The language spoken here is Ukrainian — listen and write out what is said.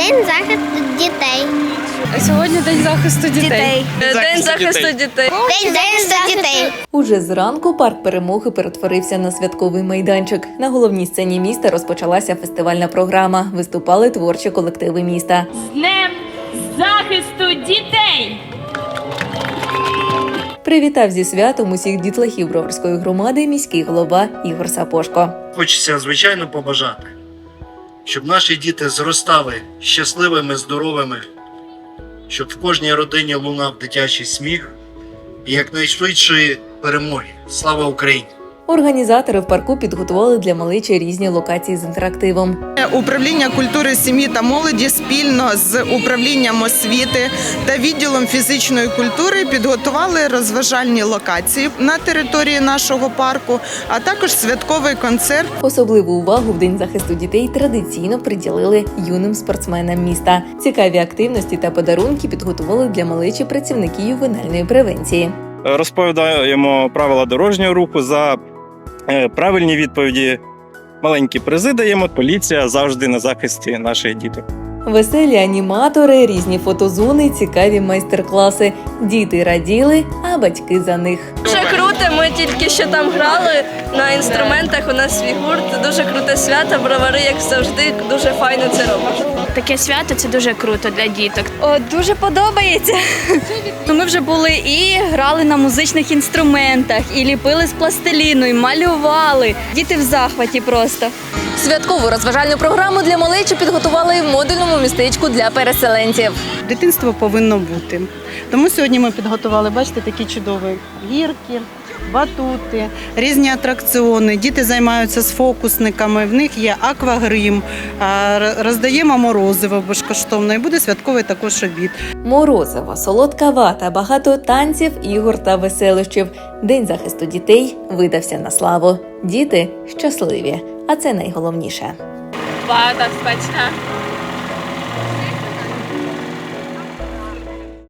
День захисту дітей. Сьогодні день захисту дітей. День захисту дітей. День захисту дітей. Уже зранку парк перемоги перетворився на святковий майданчик. На головній сцені міста розпочалася фестивальна програма. Виступали творчі колективи міста. з Днем захисту дітей! Привітав зі святом усіх дітлахів Броварської громади міський голова Ігор Сапошко. Хочеться звичайно побажати, щоб наші діти зростали щасливими, здоровими, щоб в кожній родині лунав дитячий сміх і якнайшвидшої перемоги. Слава Україні! Організатори в парку підготували для малечі різні локації з інтерактивом. Управління культури, сім'ї та молоді спільно з управлінням освіти та відділом фізичної культури підготували розважальні локації на території нашого парку, а також святковий концерт Особливу увагу в день захисту дітей традиційно приділили юним спортсменам міста. Цікаві активності та подарунки підготували для малечі працівники ювенальної превенції. розповідаємо правила дорожнього руху за правильні відповіді. Маленькі призи даємо. Поліція завжди на захисті наших діток. Веселі аніматори, різні фотозони, цікаві майстер-класи. Діти раділи, а батьки за них. Дуже круто. Ми тільки що там грали на інструментах. У нас свій гурт. Дуже круте свято. Бровари, як завжди, дуже файно це робить. Таке свято це дуже круто для діток. О, дуже подобається. Ну, ми вже були і грали на музичних інструментах, і ліпили з пластиліну, і малювали. Діти в захваті просто. Святкову розважальну програму для малечі підготували і в модульному містечку для переселенців. Дитинство повинно бути. Тому сьогодні ми підготували, бачите, такі чудові гірки, батути, різні атракціони. Діти займаються з фокусниками. В них є аквагрим, роздаємо морозиво безкоштовно. І буде святковий також обід. Морозиво, солодка вата, багато танців, ігор та веселощів. День захисту дітей видався на славу. Діти щасливі, а це найголовніше. Вата смачна.